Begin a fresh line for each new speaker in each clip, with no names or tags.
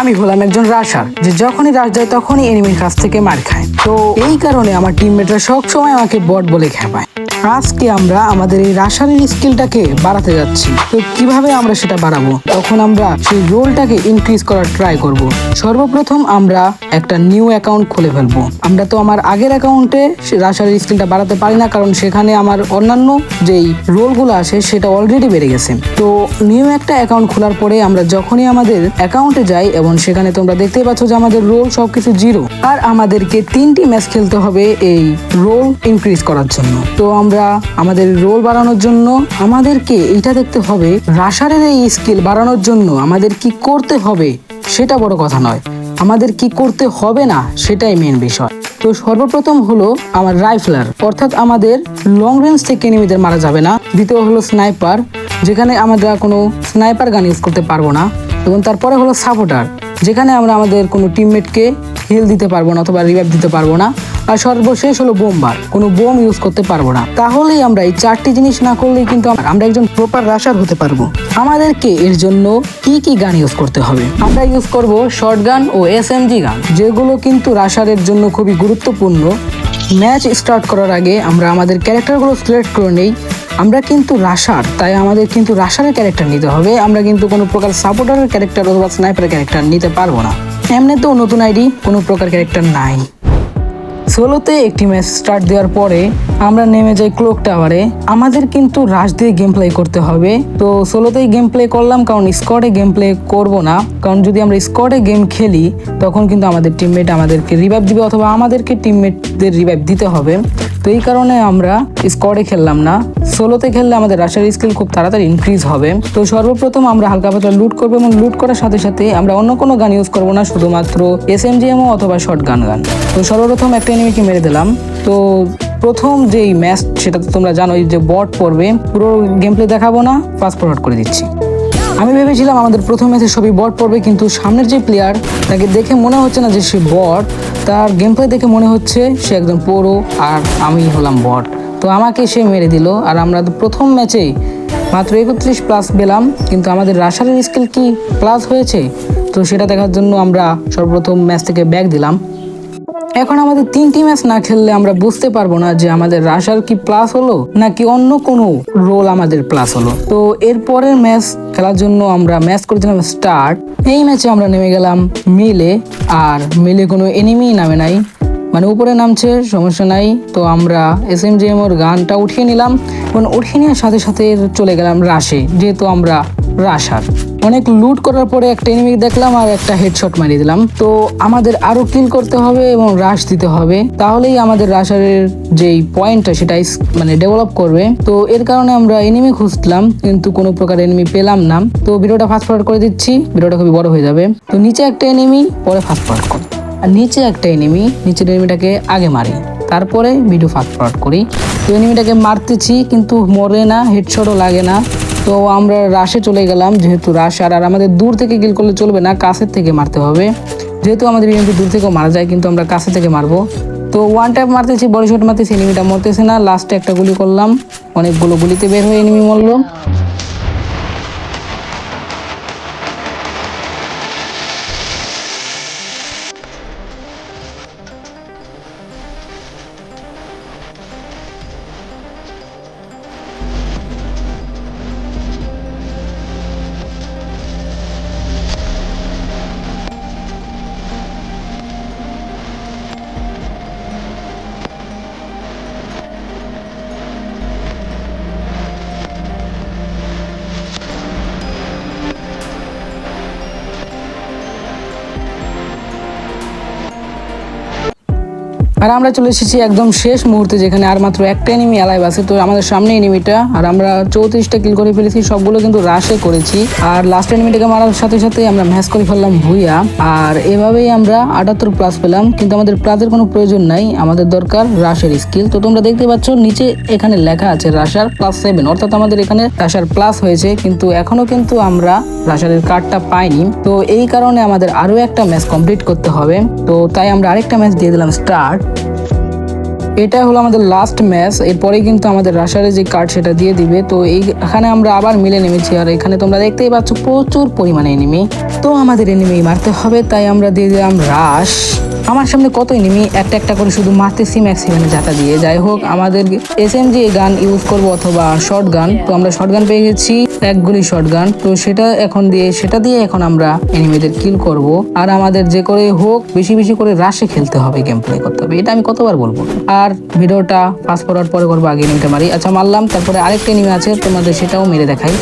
আমি হলাম একজন রাশার যে যখনই রাশ যায় তখনই এনিমির কাছ থেকে মার খায়। তো এই কারণে আমার টিমমেটরা সবসময় আমাকে বট বলে খেপায়। আজকে আমরা আমাদের এই রাসায়নিক স্কিলটাকে বাড়াতে যাচ্ছি। তো কীভাবে আমরা সেটা বাড়াবো? তখন আমরা সেই রোলটাকে ইনক্রিজ করার ট্রাই করব। সর্বপ্রথম আমরা একটা নিউ অ্যাকাউন্ট খুলে ফেলব। আমরা তো আমার আগের অ্যাকাউন্টে রাসায়নিক স্কিলটা বাড়াতে পারি না, কারণ সেখানে আমার অন্যান্য যেই রোলগুলো আসে সেটা অলরেডি বেড়ে গেছে। তো নিউ একটা অ্যাকাউন্ট খোলার পরে আমরা যখনই আমাদের অ্যাকাউন্টে যাই এবং সেখানে তোমরা দেখতেই পাচ্ছ যে আমাদের রোল সবকিছু জিরো আর আমাদেরকে তিনটি ম্যাচ খেলতে হবে এই রোল ইনক্রিজ করার জন্য। তো আমরা আমাদের রোল বাড়ানোর জন্য আমাদেরকে এটা দেখতে হবে রাশারের এই স্কিল বাড়ানোর জন্য আমাদের কি করতে হবে সেটা বড় কথা নয়। আমাদের কি করতে হবে না সেটাই মেন বিষয়। তো সর্বপ্রথম হলো আমার রাইফলার অর্থাৎ আমাদের লং রেঞ্জ থেকে এনিমিদের মারা যাবে না। দ্বিতীয় হলো স্নাইপার যেখানে আমরা কোনো স্নাইপার গান ইউজ করতে পারব না। এবং তারপরে হলো সাপোর্টার যেখানে আমরা আমাদের কোনো টিমমেটকে হিল দিতে পারব না অথবা রিভাইভ দিতে পারব না। আর সর্বশেষ হলো বোমবার, কোনো বোম ইউজ করতে পারব না। তাহলেই আমরা এই চারটি জিনিস না করলেই কিন্তু আমরা- একজন প্রপার রাশার হতে পারব। আমাদেরকে এর জন্য কি কি গান ইউজ করতে হবে? আমরা ইউজ করব শর্ট গান ও এস গান, যেগুলো কিন্তু রাশারের জন্য খুবই গুরুত্বপূর্ণ। ম্যাচ স্টার্ট করার আগে আমরা আমাদের ক্যারেক্টারগুলো সিলেক্ট করে নেই। আমরা কিন্তু রাশার, তাই আমাদের কিন্তু রাশারের ক্যারেক্টার নিতে হবে। আমরা কিন্তু কোনো প্রকার সাপোর্টারের ক্যারেক্টার অথবা স্নাইপারের ক্যারেক্টার নিতে পারব না। এমনিতেও নতুন আইডি কোনো প্রকার ক্যারেক্টার নাই। সোলোতে একটি ম্যাচ স্টার্ট দেওয়ার পরে আমরা নেমে যাই ক্লোক টাওয়ারে আমাদের কিন্তু রাশ দিয়ে গেম প্লে করতে হবে। তো সোলোতেই গেম প্লে করলাম, কারণ স্কোয়াডে গেম প্লে করব না। কারণ যদি আমরা স্কোয়াডে গেম খেলি, তখন কিন্তু আমাদের টিমমেট আমাদেরকে রিভাইভ দিবে অথবা আমাদেরকে টিমমেটদের রিভাইভ দিতে হবে। তো এই কারণে আমরা স্কোয়াডে খেললাম না। সোলোতে খেললে আমাদের রাশার স্কিল খুব তাড়াতাড়ি ইনক্রিজ হবে। তো সর্বপ্রথম আমরা হালকা পাতলা লুট করব এবং লুট করার সাথে সাথে আমরা অন্য কোনো গান ইউজ করব না, শুধুমাত্র এস এম জিএমও অথবা শর্ট গান গান তো সর্বপ্রথম একটা এনিমিকে মেরে দিলাম। তো প্রথম যেই ম্যাচ সেটা তো তোমরা জানোই যে বট পড়বে, পুরো গেম প্লে দেখাবো না ফাস্ট ফরওয়ার্ড করে দিচ্ছি। আমি ভেবেছিলাম আমাদের প্রথম ম্যাচে সবই বট পড়বে, কিন্তু সামনের যে প্লেয়ার তাকে দেখে মনে হচ্ছে না যে সে বট। তার গেম প্লে দেখে মনে হচ্ছে সে একদম পুরো আর আমি হলাম বট। তো আমাকে সে মেরে দিল, আর আমরা প্রথম ম্যাচেই মাত্র একত্রিশ প্লাস পেলাম, কিন্তু আমাদের রাশারের স্কিল কি প্লাস হয়েছে? তো সেটা দেখার জন্য আমরা সর্বপ্রথম ম্যাচ থেকে ব্যাক দিলাম। এখন আমাদের তিনটি ম্যাচ না খেললে আমরা বুঝতে পারব না যে আমাদের রাশার কি প্লাস হলো, নাকি অন্য কোনো রোল আমাদের প্লাস হলো। তো এর পরের ম্যাচ খেলার জন্য আমরা ম্যাচ করেছিলাম স্টার্ট এই ম্যাচে আমরা নেমে গেলাম মিলে, আর মিলে কোনো এনিমি নামে নাই। মানে উপরে নামছে, সমস্যা নাই। তো আমরা এস এম জিএম ওর গানটা উঠিয়ে নিলাম। এবং উঠিয়ে নেওয়ার সাথে সাথে চলে গেলাম রাশে, যেহেতু আমরা রাশার। অনেক লুট করার পরে একটা এনিমি দেখলাম আর একটা হেডশট মারিয়ে দিলাম। তো আমাদের আরও কিল করতে হবে এবং রাশ দিতে হবে। তাহলেই আমাদের রাশারের যেই পয়েন্টটা সেটা ইস- মানে ডেভেলপ করবে। তো এর কারণে আমরা এনিমি খুঁজলাম, কিন্তু কোনো প্রকার এনিমি পেলাম না। তো ভিডিওটা ফাস্ট ফরওয়ার্ড করে দিচ্ছি, ভিডিওটা খুবই বড় হয়ে যাবে। তো নিচে একটা এনিমি পরে ফাস্ট ফরওয়ার্ড করি। আর নিচে একটা এনিমি নিচের এনিমিটাকে আগে মারি। তারপরে ভিডিও ফাস্ট ফরওয়ার্ড করি। তো এনিমিটাকে মারতেছি, কিন্তু মরে না হেডশটও লাগে না। তো আমরা রাশে চলে গেলাম, যেহেতু রাশ আর আর আমাদের দূর থেকে গিল করলে চলবে না, কাছের থেকে মারতে হবে। যেহেতু আমাদের এনিমি দূর থেকেও মারা যায়, কিন্তু আমরা কাছে থেকে মারবো। তো ওয়ান ট্যাপ মারতেছি বড় শট মারতেছি এনিমিটা মরতেছে না। লাস্টে একটা গুলি করলাম। অনেকগুলো গুলিতে বের হয়ে এনিমি মরলো। আর আমরা চলে এসেছি একদম শেষ মুহূর্তে যেখানে আর মাত্র একটা এনিমি অ্যালাইভ আছে। তো আমাদের সামনে এনিমিটা আর আমরা চৌত্রিশটা কিল করে ফেলেছি, সবগুলো কিন্তু রাশে করেছি। আর লাস্ট এনিমিটাকে মারার সাথে সাথে আমরা ম্যাচ করে ফেললাম ভুইয়া আর এভাবেই আমরা আটাত্তর প্লাস পেলাম, কিন্তু আমাদের প্লাসের কোনো প্রয়োজন নাই, আমাদের দরকার রাশের স্কিল তো তোমরা দেখতে পাচ্ছ, নিচে এখানে লেখা আছে রাশার প্লাস সেভেন অর্থাৎ আমাদের এখানে রাশার প্লাস হয়েছে, কিন্তু এখনও কিন্তু আমরা রাশারের কার্ডটা পাইনি। তো এই কারণে আমাদের আরও একটা ম্যাচ কমপ্লিট করতে হবে। তো তাই আমরা আরেকটা ম্যাচ দিয়ে দিলাম স্টার্ট এটা হলো আমাদের লাস্ট ম্যাচ এরপরে কিন্তু আমাদের রাশারের যে কার্ড সেটা দিয়ে দিবে। তো এই এখানে আমরা আবার মিলে নেমেছি, আর এখানে তোমরা দেখতেই পাচ্ছ প্রচুর পরিমাণে এনিমি তো আমাদের এনিমি মারতে হবে, তাই আমরা দিয়ে দিলাম রাশ আমার সামনে কত এনিমি একটা একটা করে শুধু মারতেছি ম্যাক্সিমামে যাতা দিয়ে। যাই হোক, আমাদের এস এম গান ইউজ করব অথবা শর্ট গান তো আমরা শর্ট গান পেয়ে গেছি। এক গুলি শটগান গান তো সেটা এখন দিয়ে, সেটা দিয়ে এখন আমরা এনিমিদের কিল করব। আর আমাদের যে করে হোক, বেশি বেশি করে রাশে খেলতে হবে গেম প্লে করতে হবে। এটা আমি কতবার বলব? আর ভিডিওটা পাস করার পরে করব, আগে নিতে মারি। আচ্ছা মারলাম, তারপরে আরেকটা এনিমি আছে, তোমাদের সেটাও মেরে দেখাই।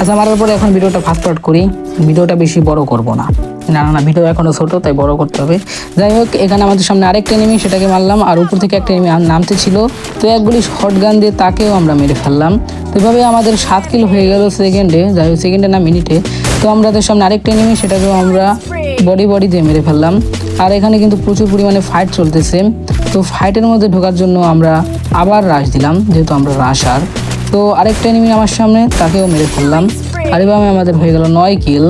আচ্ছা মারার পরে এখন ভিডিওটা ফাস্ট করি। ভিডিওটা বেশি বড় করব না। না না ভিডিও এখনও ছোটো, তাই বড় করতে হবে। যাই হোক, এখানে আমাদের সামনে আরেকটা এনিমি সেটাকে মারলাম, আর উপর থেকে একটা এনিমি নামতে ছিল। তো একগুলি শর্ট গান দিয়ে তাকেও আমরা মেরে ফেললাম। তো এভাবে আমাদের সাত কিলো হয়ে গেল সেকেন্ডে যাই হোক সেকেন্ডে না মিনিটে তো আমাদের সামনে আরেকটা এনিমি সেটাকেও আমরা বডি বডি দিয়ে মেরে ফেললাম। আর এখানে কিন্তু প্রচুর পরিমাণে ফাইট চলতেছে। তো ফাইটের মধ্যে ঢোকার জন্য আমরা আবার রাশ দিলাম, যেহেতু আমরা রাশার তো আরেকটা এনিমি আমার সামনে, তাকেও মেরে ফেললাম। আর এভাবে আমাদের হয়ে গেল নয় কিল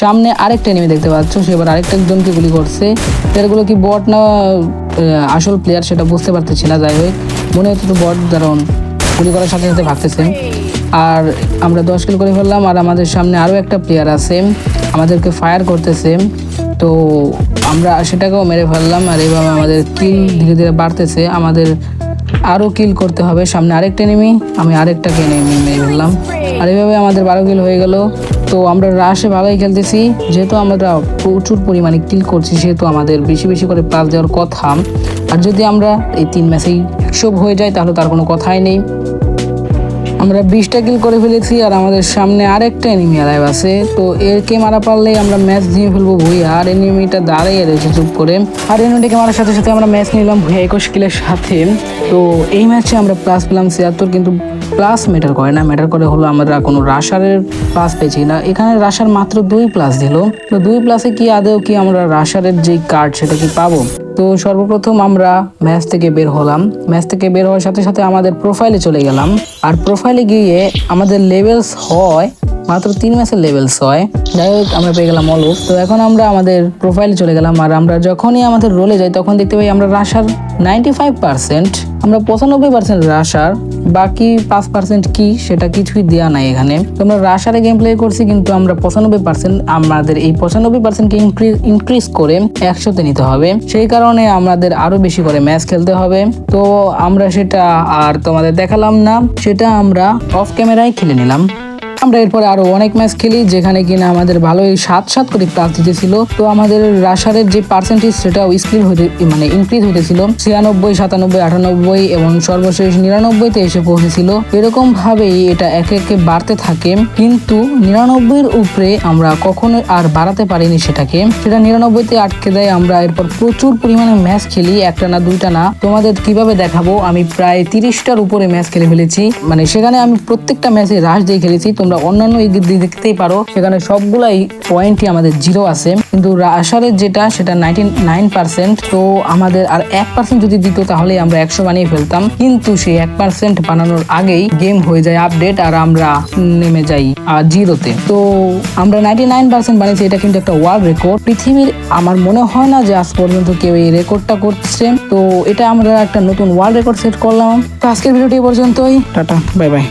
সামনে আরেকটা এনিমি দেখতে পাচ্ছ, সে এবার আরেকটা জনকে গুলি করছে। প্লেয়ারগুলো কি বট না আসল প্লেয়ার সেটা বুঝতে পারতেছি না, যাই হোক। মনে হচ্ছে তো বট কারণ গুলি করার সাথে সাথে ভাগতেছে আর আমরা দশ কিল করে ফেললাম, আর আমাদের সামনে আরও একটা প্লেয়ার আছে, আমাদেরকে ফায়ার করতেছে। তো আমরা সেটাকেও মেরে ফেললাম, আর এইভাবে আমাদের কিল ধীরে ধীরে বাড়তেছে। আমাদের আরও কিল করতে হবে, সামনে আরেকটা এনিমি আমি আরেকটাকে এনিমি মেরে ফেললাম। আর এইভাবে আমাদের বারো কিল হয়ে গেল। তো আমরা রাশে ভালোই খেলতেছি, যেহেতু আমরা প্রচুর পরিমাণে কিল করছি, সেহেতু আমাদের বেশি বেশি করে প্লাস দেওয়ার কথা। আর যদি আমরা এই তিন ম্যাচেই একশো হয়ে যায়, তাহলে তার কোনো কথাই নেই। আমরা বিশটা কিল করে ফেলেছি আর আমাদের সামনে আরেকটা এনিমি অ্যালাইভ আছে। তো এরকে মারা পারলে আমরা ম্যাচ দিয়ে ফেলব ভুই। আর এনিমিটা দাঁড়িয়ে রয়েছে চুপ করে। আর এনিমিটাকে মারার সাথে সাথে আমরা ম্যাচ নিলাম ভুইয়া একুশ কিলের সাথে। তো এই ম্যাচে আমরা প্লাস পেলাম ছিয়াত্তর, কিন্তু প্লাস ম্যাটার করে না। ম্যাটার করে হলো আমরা কোনো রাশারের প্লাস পেয়েছি না। এখানে রাশার মাত্র দুই প্লাস দিল। তো দুই প্লাসে কি আদৌ কি আমরা রাশারের যে কার্ড সেটা কি পাবো? তো সর্বপ্রথম আমরা ম্যাচ থেকে বের হলাম। ম্যাচ থেকে বের হওয়ার সাথে সাথে আমাদের প্রোফাইলে চলে গেলাম। আর প্রোফাইলে গিয়ে আমাদের লেভেলস হয় মাত্র তিন ম্যাচের লেভেলস হয়। যাই হোক, আমরা পেয়ে গেলাম অলুপ তো এখন আমরা আমাদের প্রোফাইলে চলে গেলাম, আর আমরা যখনই আমাদের রোলে যাই, তখন দেখতে পাই আমরা রাশার নাইনটি ফাইভ পার্সেন্ট আমরা পঁচানব্বই পার্সেন্ট রাশার বাকি পাঁচ পার্সেন্ট কি, সেটা কিছুই দেওয়া নাই এখানে। আমরা রাশারে গেম প্লে করছি, কিন্তু আমরা পঁচানব্বই পার্সেন্ট আমাদের এই পঁচানব্বই পার্সেন্টকে ইনক্রিজ করে একশোতে নিতে হবে। সেই কারণে আমাদের আরও বেশি করে ম্যাচ খেলতে হবে। তো আমরা সেটা আর তোমাদের দেখালাম না, সেটা আমরা অফ ক্যামেরায় খেলে নিলাম। আমরা এরপরে আরও অনেক ম্যাচ খেলি, যেখানে কিনা আমাদের ভালোই সাত সাত করে প্লাস দিতেছিল। তো আমাদের রাশারের যে পার্সেন্টেজ সেটাও স্কিল হতে মানে ইনক্রিজ হতেছিল। ছিয়ানব্বই, সাতানব্বই, আটানব্বই এবং সর্বশেষ নিরানব্বইতে এসে পৌঁছেছিল। এরকম ভাবেই এটা একে একে বাড়তে থাকে। কিন্তু নিরানব্বইয়ের উপরে আমরা কখনো আর বাড়াতে পারিনি সেটাকে। সেটা নিরানব্বইতে আটকে দেয়, আমরা এরপর প্রচুর পরিমাণে ম্যাচ খেলি, একটা না দুইটা না। তোমাদের কীভাবে দেখাবো? আমি প্রায় তিরিশটার উপরে ম্যাচ খেলে ফেলেছি। মানে সেখানে আমি প্রত্যেকটা ম্যাচে রাশ দিয়ে খেলেছি। তোমরা অন্যান্য দিক দিয়ে দেখতেই পারো, সেখানে সবগুলাই পয়েন্টই আমাদের জিরো আছে। কিন্তু রাশারের যেটা, সেটা নাইনটি নাইন পার্সেন্ট তো আমাদের আর এক পার্সেন্ট যদি দিত তাহলে আমরা একশো বানিয়ে ফেলতাম। কিন্তু সেই এক পার্সেন্ট বানানোর আগেই গেম হয়ে যায় আপডেট আর আমরা নেমে যাই আর জিরোতে তো আমরা নাইনটি নাইন পার্সেন্ট বানিয়েছি, এটা কিন্তু একটা ওয়ার্ল্ড রেকর্ড পৃথিবীর, আমার মনে হয় না যে আজ পর্যন্ত কেউ এই রেকর্ডটা করছে। তো এটা আমরা একটা নতুন ওয়ার্ল্ড রেকর্ড সেট করলাম। তো আজকের ভিডিওটি পর্যন্তই। Tata bye bye